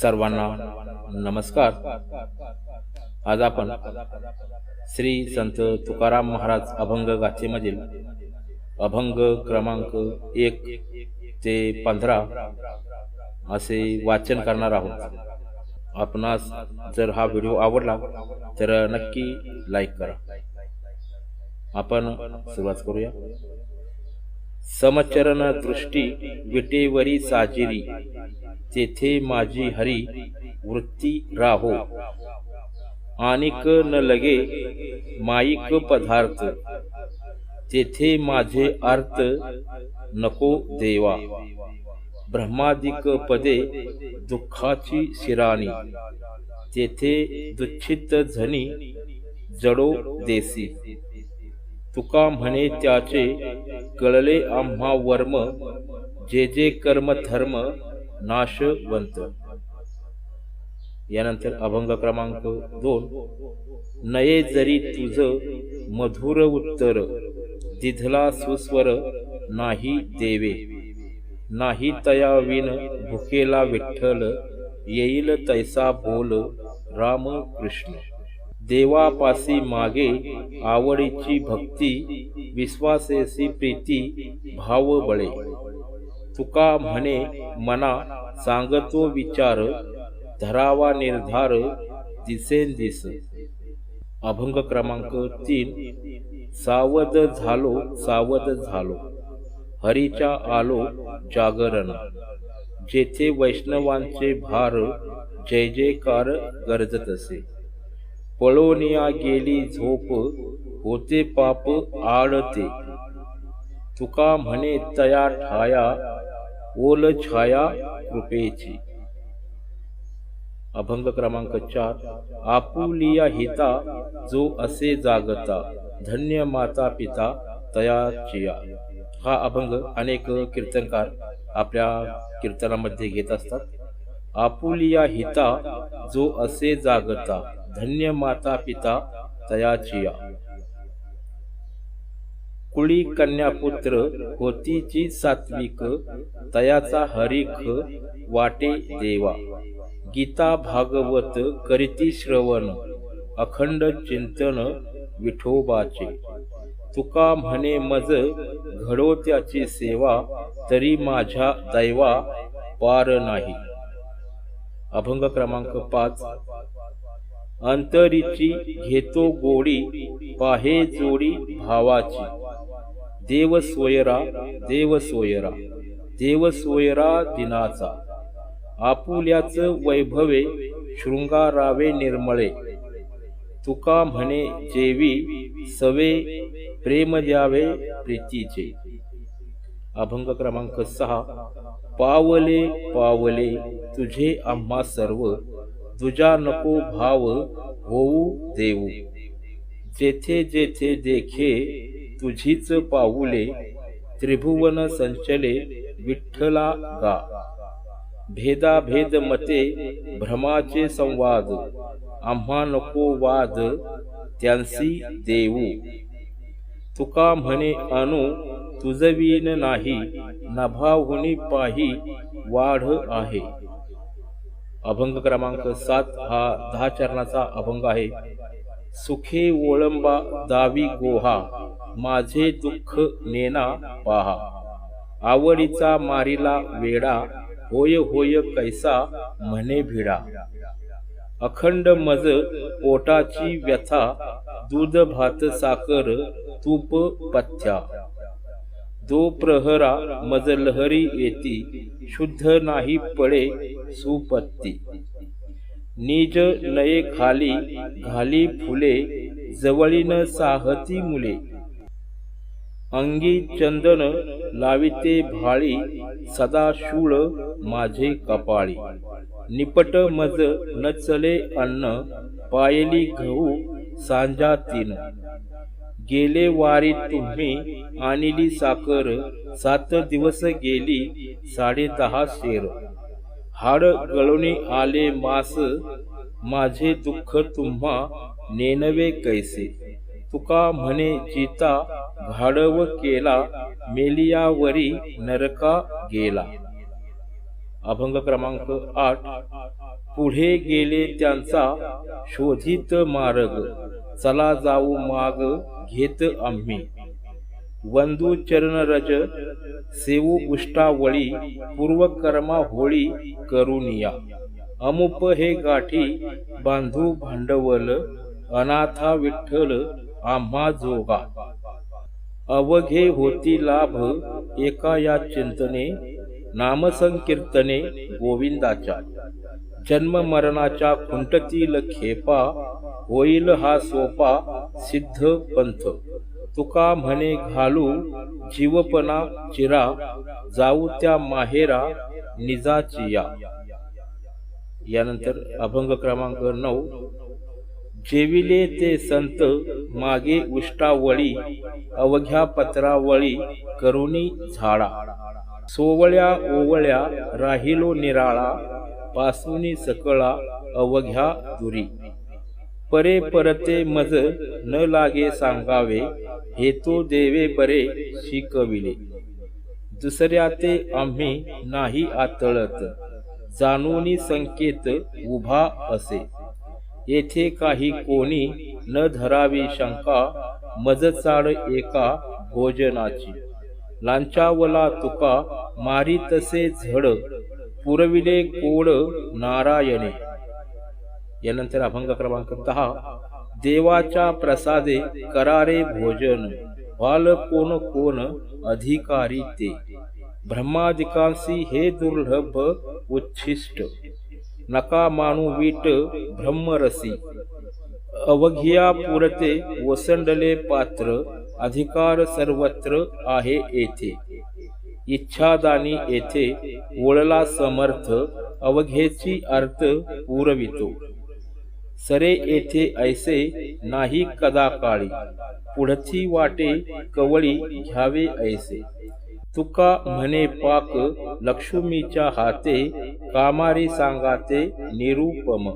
सर्वांना नमस्कार. आज आपण श्री संत तुकाराम महाराज अभंग गाथेमधील अभंग क्रमांक एक ते पंधरा असे वाचन करणार आहोत. आपणास जर हा व्हिडिओ आवडला तर नक्की लाईक करा. आपण सुरुवात करूया. समचरण दृष्टी विटेवरी साजिरी तेथे माझी हरी वृत्ती राहो. आणिक न लगे माईक पदार्थ तेथे माझे अर्थ नको देवा. ब्रह्मादिक पदे दुःखाची शिराणी तेथे दुच्छित झनी जडो देसी. तुका म्हणे त्याचे कळले आम्हा वर्म जे जे कर्म धर्म नाशवंत. यानंतर अभंग क्रमांक दोन. नये जरी तुझ मधुर उत्तर दिधला सुस्वर नाही देवे. नाही तया विन भुकेला विठ्ठल येईल तैसा बोल राम कृष्ण देवापासी मागे आवडीची भक्ती विश्वासेसी प्रीती भाव बळे तुका म्हणे मना सांगतो विचार धरावा निर्धार दिसेन दिस अभंग क्रमांक तीन सावध झालो सावध झालो. हरीच्या आलो जागरण. जेथे वैष्णवांचे भार जय जयकार गरजत असे पळोनिया गेली झोप होते पाप आडते तुका म्हणे तया ठाया ओल छाया कृपेची. अभंग क्रमांक चार आपुलिया हिता जो असे जागता धन्य माता पिता तयाचिया हा अभंग अनेक कीर्तनकार आपल्या कीर्तनामध्ये घेत असतात. आपुलिया हिता जो असे जागता धन्य माता पिता तयाचिया कुळी कन्यापुत्र होतीची सात्विक तयाचा हरिख वाटे देवा। गीता भागवत करीती श्रवण अखंड चिंतन विठोबाचे। तुका म्हणे मज घडो त्याची सेवा तरी माझ्या दैवा पार नाही। अभंग क्रमांक पाच अंतरीची घेतो गोडी पाहे जोडी भावाची. देव सोयरा देव सोयरा देव सोयरा दिनाचा. आपुल्याच वैभवे शृंगारावे निर्मळे. तुका म्हणे जेवी सवे प्रेम द्यावे प्रीतीचे. अभंग क्रमांक सहा. पावले पावले तुझे आम्हा सर्व तुझा नको भाव होऊ देऊ. जेथे जेथे देखे तुझीच पाऊले त्रिभुवन संचले विठ्ठला गा. भेदाभेद मते भ्रमाचे संवाद आम्हा नको वाद त्यांसी देऊ. तुका म्हणे अनु तुझवीन नाही नभाहुनी पाही वाढ आहे. अभंग क्रमांक सात हा दहा चरणाचा अभंग आहे. सुखे ओळंबा दावी गोहा माझे दुःख नेना पहा. आवडीचा मारिला वेडा होय होय कैसा म्हणे भिडा. अखंड मज पोटाची व्यथा दूध भात साखर तूप पथ्या. दो प्रहरा मज लहरी येती शुद्ध नाही पडे सुपत्ती. निज नये खाली घाली फुले जवळीन साहती मुले. अंगी चंदन लाविते भाळी सदा शूळ माझे कपाळी. निपट मज न चले अन्न पायली गहू सांजा तीन. गेले वारी तुम्ही आणली साखर. सात दिवस गेली साडे दहा शेर. हाड गळून आले मास. माझे दुःख तुम्हा नेनवे कैसे? तुका म्हणे जिता घाडव केला मेलियावरी नरका गेला. अभंग क्रमांक आठ. पुढे गेले त्यांचा शोधित मार्ग. चला जाऊ माग घेत आम्ही. वंदू चरण रज सेवू उष्टावळी पूर्वकर्मा होळी करुनिया अमुप हे गाठी बांधू भांडवल अनाथा विठ्ठल आम्हा जोगा. अवघे होती लाभ एका या चिंतने नामसंकीर्तने गोविंदाच्या. जन्म मरणाच्या खुंटतील खेपा होईल हा सोपा सिद्ध पंथ. तुका म्हणे घालू जीवपणा चिरा जाऊ त्या माहेरा निजाचिया यानंतर अभंग क्रमांक नऊ. जेविले ते संत मागे उष्टावळी अवघ्या पत्रावळी करुणी झाडा. सोवळ्या ओवळ्या राहिलो निराळा पासुनी सकळा अवघ्या दुरी. परे परते मज न लागे सांगावे हे तो देवे बरे शिकविले. दुसऱ्या ते आम्ही नाही आतळत जाणूनी संकेत उभा असे. येथे काही कोणी न धरावी शंका मज चाड एका भोजनाची. लांचावला तुका मारी तसे झड पुरविले कोड नारायणे. यानंतर अभंग क्रमांक दहा. देवाच्या प्रसादे करारे भोजन. वाल कोण कोण अधिकारी ते. ब्रह्मादिकांसी हे दुर्लभ उच्छिष्ट. नका मानू वीट ब्रह्मरसी. अवघिया पुरते ओसंडले पात्र. अधिकार सर्वत्र आहे येथे. इच्छादानी येथे ओळला समर्थ अवघेची अर्थ पुरवितो. सरे येथे ऐसे नाही कदा काळी पुढची वाटे कवळी घ्यावे ऐसे. तुका म्हणे पाक लक्ष्मीच्या हाते कामारी सांगाते निरूपम.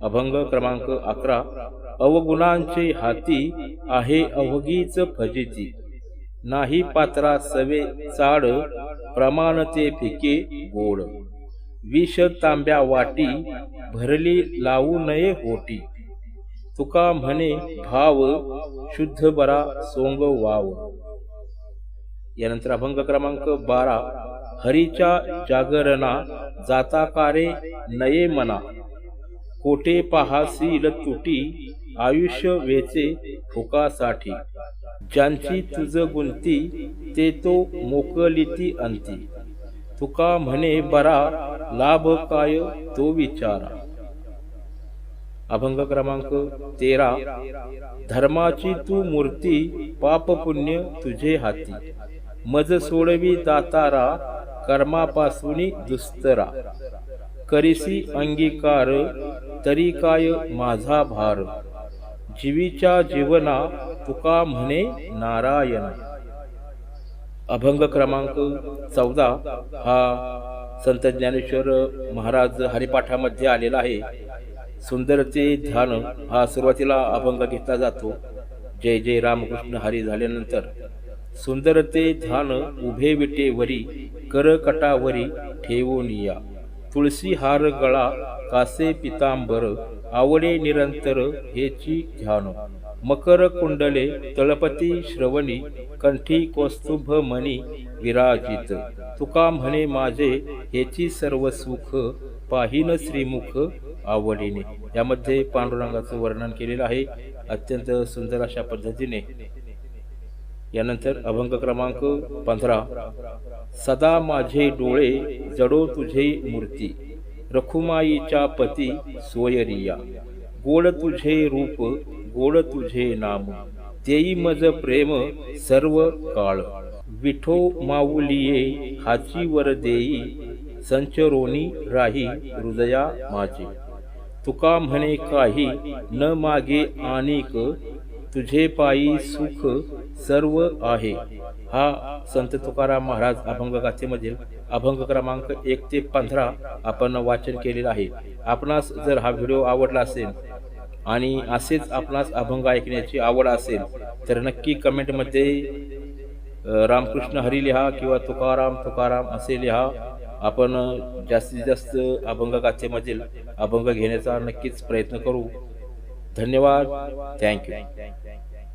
अभंग क्रमांक अकरा अवगुणांचे हाती आहे अवघीच फजिती. नाही पात्रा सवे चाड प्रमाणचे फिके गोड. विष तांब्या वाटी भरली लावू नये होटी. तुका म्हणे भाव शुद्ध बरा सोंग वाव. यानंतर अभंग क्रमांक बारा हरीच्या जागरणा जाता कारे नये मना. कोठे पाहासील तुटी आयुष्य वेचे फुकासाठी ज्यांची तुझ गुंती ते तो मोकलिती अंती तुका म्हणे बरा लाभ काय तो विचारा. अभंग क्रमांक तेरा. धर्माची तू मूर्ती पाप पुण्य तुझे हाती. मज सोडवी दातारा कर्मापासून दुस्तरा. करिसी अंगीकार तरी काय माझा भार. जीवीच्या जीवना तुका म्हणे नारायण. अभंग क्रमांक चौदा हा संत ज्ञानेश्वर महाराज हरिपाठामध्ये आलेला आहे. सुंदरते ध्यान हा सुरुवातीला अभंग घेतला जातो. जय जय रामकृष्ण हरी झाल्यानंतर सुंदरते ध्यान उभे विटेवरी करकटावरी ठेवून या. तुळशी हार गळा कासे पितांबर आवडे निरंतर हेची ध्यानो। मकर कुंडले तळपती श्रवणी कंठी कौस्तुभ मणी विराजित। तुका म्हणे माझे हेची सर्व सुख पाहिन श्रीमुख आवडीने। यामध्ये पांडुरंगाचं वर्णन केलेलं आहे अत्यंत सुंदर अशा पद्धतीने। यानंतर अभंग क्रमांक पंधरा। सदा माझे डोळे जडो तुझे मूर्ती। रखुमाईच्या पती सोयरिया गोड तुझे रूप गोड तुझे नाम तेई मज प्रेम सर्व काळ. विठो माऊलिये हाची वर देई संचरोनी राही हृदया माझे. तुका म्हणे काही न मागे आनिक तुझे पायी सुख सर्व आहे. हा संत तुकाराम महाराज अभंग गाथेमधील अभंग क्रमांक एक ते पंधरा आपण वाचन केलेलं आहे. आपणास जर हा व्हिडिओ आवडला असेल आणि असेच आपणास अभंग ऐकण्याची आवड असेल तर नक्की कमेंटमध्ये रामकृष्ण हरी लिहा किंवा तुकाराम तुकाराम असे लिहा. आपण जास्तीत जास्त अभंग गाथेमधील अभंग घेण्याचा नक्कीच प्रयत्न करू. धन्यवाद. थँक्यू